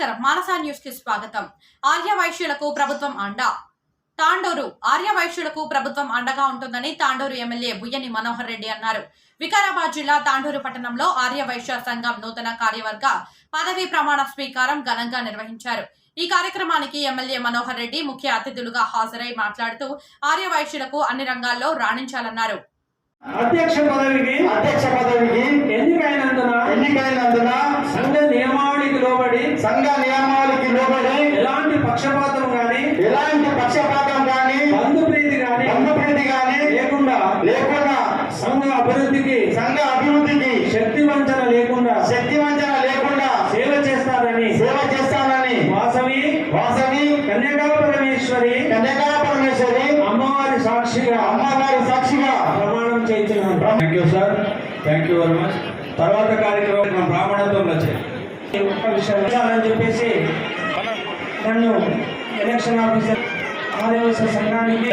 నమస్కారం. మానసా న్యూస్కి స్వాగతం. ఆర్య వైశ్యులకు ప్రభుత్వం అండ. తాండూరు. ఆర్య వైశ్యులకు ప్రభుత్వం అండగా ఉంటుందని తాండూరు ఎమ్మెల్యే బుయ్యని మనోహర్ రెడ్డి అన్నారు. వికారాబాద్ జిల్లా తాండూరు పట్టణంలో ఆర్య వైశ్య సంఘం నూతన కార్యవర్గ పదవీ ప్రమాణ స్వీకారం ఘనంగా నిర్వహించారు. ఈ కార్యక్రమానికి ఎమ్మెల్యే మనోహర్ రెడ్డి ముఖ్య అతిథులుగా హాజరై మాట్లాడుతూ ఆర్య వైశ్యులకు అన్ని రంగాల్లో రాణించాలన్నారు. అధ్యక్ష పదవికి అధ్యక్ష పదవికి ఎన్నికైనందున ఎన్నికైనందున సంఘ నియమావళికి లోబడి సంఘ నియమావళికి లోబడి ఎలాంటి పక్షపాతం గాని ఎలాంటి పక్షపాతం కానీ బంధుప్రీతి గాని బంధుప్రీతి కానీ లేకుండా లేకుండా సంఘ అభివృద్ధికి సంఘ అభివృద్ధికి శక్తి వంచన లేకుండా శక్తి వంచన లేకుండా సేవ చేస్తారని సేవ చేస్తానని వాసవి వాసవి కన్యకా పరమేశ్వరి కన్యకా పరమేశ్వరి అమ్మవారి సాక్షిగా అమ్మగారి సాక్షిగా ప్రమాణం చేయించున్నాను thank you sir thank you very much తర్వాత కార్యక్రమం బ్రాహ్మణత్వం వచ్చాయి ఒక్క విషయం అని చెప్పేసి నన్ను ఎలక్షన్ ఆఫీసర్ ఆదివాసీ సంఘానికి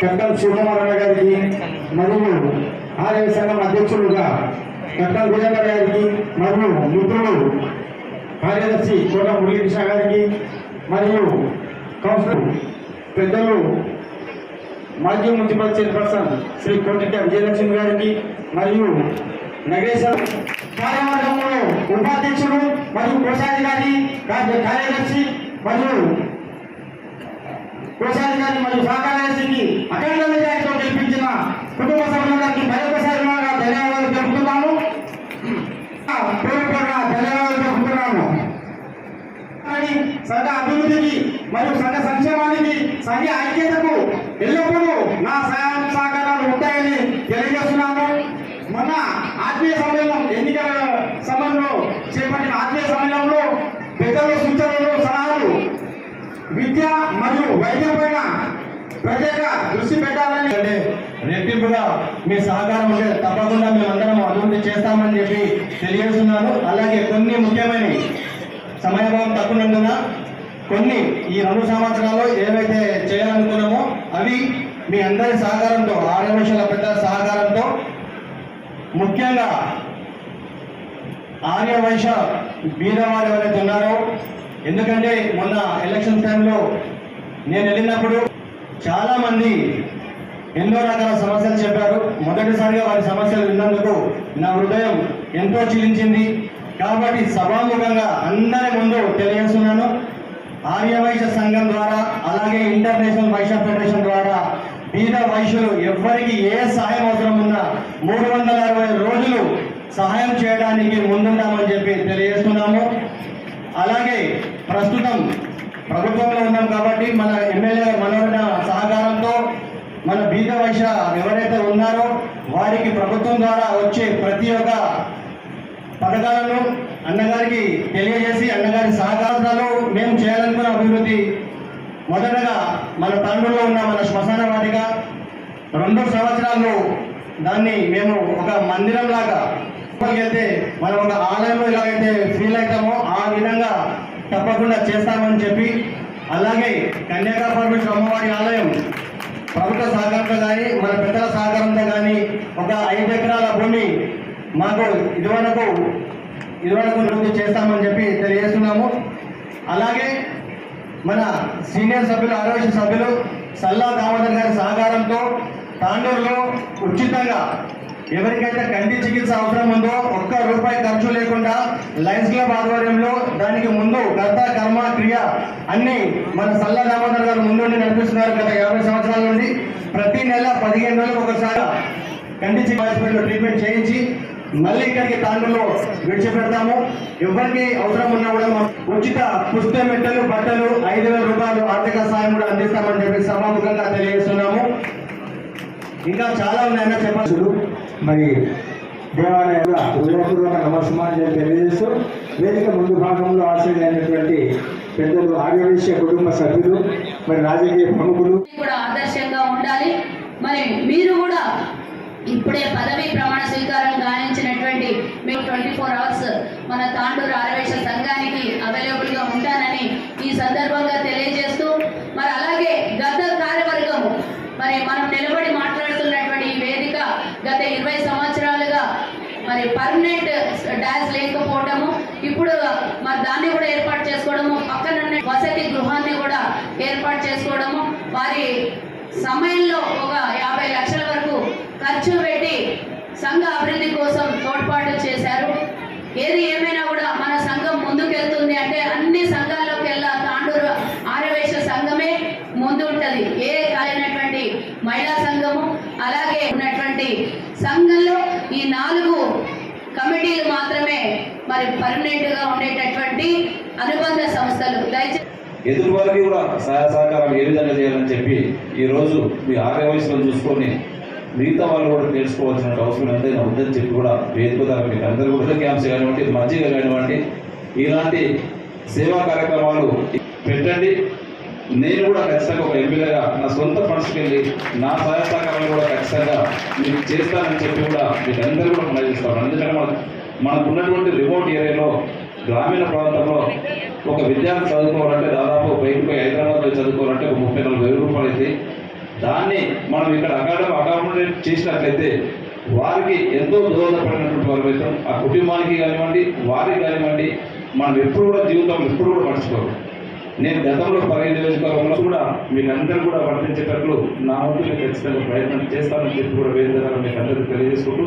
కట్టం శివకుమారన్న గారికి మరియు ఆర్య సంఘం అధ్యక్షులుగా కట్టం గుజేందర్ గారికి మరియు మిత్రులు కార్యదర్శి కోట మురళీకృష్ణ గారికి మరియు కౌన్సిలర్ పెద్దలు మాజీ మున్సిపల్ చైర్పర్సన్ శ్రీ కోటిట్ట విజయలక్ష్మి గారికి మరియు నగరేశ్వర కార్యవర్గంలో ఉపాధ్యక్షులు మరియు కోశాధికారి కార్యదర్శి మరియు కోశాధికారి మరియు సహకార సహకార్యదర్శికి అఖండ మెజారిటీతో గెలిపించిన కుటుంబ సభ్యులందరికీ మరొకసారి ధన్యవాదాలు తెలుపుతున్నాను. పూర్వకంగా ధన్యవాదాలు తెలుపుతున్నాను. సంఘ అభివృద్ధికి మరియు సంఘ సంక్షేమానికి సంఘ ఐక్యతకు ఎల్లప్పుడూ నా సహాయం సహకారాలు ఉంటాయని తెలియజేస్తున్నాను. మొన్న ఆత్మీయ సమ్మేళనం ఎన్నికల సమయంలో చేపట్టిన ఆత్మీయ సమ్మేళనంలో పెద్దల సూచనలు విద్య మరియు వైద్యం పైన ప్రత్యేక దృష్టి పెట్టాలని అంటే రెట్టింపుగా మీ సహకారం ఉంటే తప్పకుండా మేమందరం అభివృద్ధి చేస్తామని చెప్పి తెలియజేస్తున్నాను అలాగే కొన్ని ముఖ్యమైన సమయభావం తక్కువనందున కొన్ని ఈ రెండు సంవత్సరాల్లో ఏవైతే చేయాలనుకున్నామో అవి మీ అందరి సహకారంతో ఆర్యవశల పెద్ద సహకారంతో ముఖ్యంగా ఆర్యవైశ్య బీదవాడు ఎవరైతే ఉన్నారో ఎందుకంటే మొన్న ఎలక్షన్ టైంలో నేను వెళ్ళినప్పుడు చాలా మంది ఎన్నో రకాల సమస్యలు చెప్పారు. మొదటిసారిగా వారి సమస్యలు విన్నందుకు నా హృదయం ఎంతో చిలించింది. కాబట్టి సభాముఖంగా అందరి ముందు తెలియజేస్తున్నాను. ఆర్య వైశ్య సంఘం ద్వారా అలాగే ఇంటర్నేషనల్ వైశ్య ఫెడరేషన్ ద్వారా బీద వైశ్యులు ఎవ్వరికి ఏ సహాయం అవసరం ఉన్నా మూడు వందల అరవై రోజులు సహాయం చేయడానికి ముందుంటామని చెప్పి తెలియజేస్తున్నాము. అలాగే ప్రస్తుతం ప్రభుత్వంలో ఉన్నాం కాబట్టి మన ఎమ్మెల్యే మనోహర సహకారంతో మన బీద వైశ్య ఎవరైతే ఉన్నారో వారికి ప్రభుత్వం ద్వారా వచ్చే ప్రతి ఒక్క పథకాలను అన్నగారికి తెలియజేసి అన్నగారి సహకారాలు మేము చేయాలనుకున్న అభివృద్ధి మొదటగా మన తాండూరులో ఉన్న మన శ్మశాన వాటిక రెండు సంవత్సరాలు దాన్ని మేము ఒక మందిరం లాగా అయితే మనం ఒక ఆలయంలో ఎలాగైతే ఫీల్ అవుతామో ఆ విధంగా తప్పకుండా చేస్తామని చెప్పి అలాగే కన్యాకా పరమేశ్వర అమ్మవారి ఆలయం ప్రభుత్వ సహకారంతో కానీ మన పెద్దల సహకారంతో కానీ ఒక ఐదు ఎకరాల భూమి మాకు ఇదివరకు ఇదివరకు వృద్ధి చేస్తామని చెప్పి తెలియజేస్తున్నాము. అలాగే మన సీనియర్ సభ్యులు ఆరోగ్య సభ్యులు సల్లా దామోదర్ గారి సహకారంతో తాండూరులో ఉచితంగా ఎవరికైతే కంటి చికిత్స అవసరం ఉందో ఒక్క రూపాయి ఖర్చు లేకుండా లయన్స్ క్లబ్ ఆధ్వర్యంలో దానికి ముందు క్రియ అన్ని మన సల్ల దామోదర్ గారు ముందుండి నడిపిస్తున్నారు గత యాభై సంవత్సరాల నుండి. ప్రతి నెల పదిహేను రోజులు ఒకసారి కండిచి చికిత్స హాస్పిటల్లో ట్రీట్మెంట్ చేయించి మళ్ళీ ఇక్కడికి తాండ్రులో విడిచిపెడతాము. ఎవరికి అవసరం ఉన్నా కూడా ఉచిత పుస్తక మెట్టలు బట్టలు ఐదు వేల రూపాయలు ఆర్థిక సాయం కూడా అందిస్తామని చెప్పి సభాముఖంగా తెలియజేస్తున్నాము. ఇంకా చాలా ఉన్నాయన్నా చెప్పాల్సి మరి దేవాలయంలో హృదయపూర్వక తెలియజేస్తూ వేదిక ముందు భాగంలో ఆశ్రయమైనటువంటి పెద్దలు ఆర్యవైశ్య కుటుంబ సభ్యులు మరి రాజకీయ ప్రముఖులు. కూడా ఆదర్శంగా ఉండాలి. మరి మీరు కూడా ఇప్పుడే పదవి ప్రమాణ స్వీకారం గాయించినటువంటి మేము ట్వంటీ ఫోర్ అవర్స్ మన తాండూరు ఆరవేశ సంఘానికి అవైలబుల్గా ఉంటానని ఈ సందర్భంగా తెలియజేస్తూ మరి అలాగే గత కార్యవర్గం మరి మనం నిలబడి మాట్లాడుతున్నటువంటి ఈ వేదిక గత ఇరవై మరి పర్మనెంట్ డాన్స్ లేకపోవడము ఇప్పుడు మరి దాన్ని కూడా ఏర్పాటు చేసుకోవడము పక్కన వసతి గృహాన్ని కూడా ఏర్పాటు చేసుకోవడము వారి సమయంలో ఒక యాభై లక్షల వరకు ఖర్చు పెట్టి సంఘ అభివృద్ధి కోసం తోడ్పాటు చేశారు. ఏది ఏమైనా కూడా మన సంఘం ముందుకెళ్తుంది అంటే అన్ని సంఘాల్లోకి వెళ్ళా తాండూరు ఆర్యవేశ సంఘమే ముందు ఉంటది ఏ కాలేనటువంటి మహిళా సంఘము అలాగే ఉన్నటువంటి సంఘంలో ఈ నాలుగు కమిటీలు మాత్రమే మరి పర్మనెంట్గా ఉండేటటువంటి అనుబంధ సంస్థలు. ఎదురు వారికి కూడా సహాయ సహకారాలు ఏ విధంగా చేయాలని చెప్పి ఈ రోజు మీ ఆర్య వయసులో చూసుకొని మిగతా వాళ్ళు కూడా తెలుసుకోవాల్సిన అవసరం ఎంతైనా ఉందని చెప్పి కూడా వేదిక ద్వారా మీకు అందరూ కూడా క్యాంప్స్ కానివ్వండి మజ్జిగ కానివ్వండి ఇలాంటి సేవా కార్యక్రమాలు పెట్టండి. నేను కూడా ఖచ్చితంగా ఒక ఎంపీలుగా నా సొంత ఫండ్స్కి వెళ్ళి నా సహాయ సహకారాలు కూడా ఖచ్చితంగా మీకు చేస్తానని చెప్పి కూడా మీకు అందరూ కూడా మనం చేస్తాను ఎందుకంటే మన మనకు ఉన్నటువంటి రిమోట్ ఏరియాలో గ్రామీణ ప్రాంతంలో ఒక విద్యార్థి చదువుకోవాలంటే దాదాపు బయటకు పోయి చదువుకోవాలంటే ఒక ముప్పై నలభై వేల రూపాయలు అయితే దాన్ని మనం ఇక్కడ అకాడమీ అకామిడేట్ చేసినట్లయితే వారికి ఎంతో దోహదపడినటువంటి వారు అయితే ఆ కుటుంబానికి కానివ్వండి వారికి కానివ్వండి మనం ఎప్పుడు కూడా జీవితంలో ఎప్పుడు కూడా మర్చిపోరు. నేను గతంలో పదిహేను నియోజకవర్గంలో కూడా మీకు అందరూ కూడా వర్తించేటట్లు నా వంతు నేను ఖచ్చితంగా ప్రయత్నం చేస్తానని చెప్పి కూడా వేదిక ద్వారా మీకు అందరికీ తెలియజేసుకుంటూ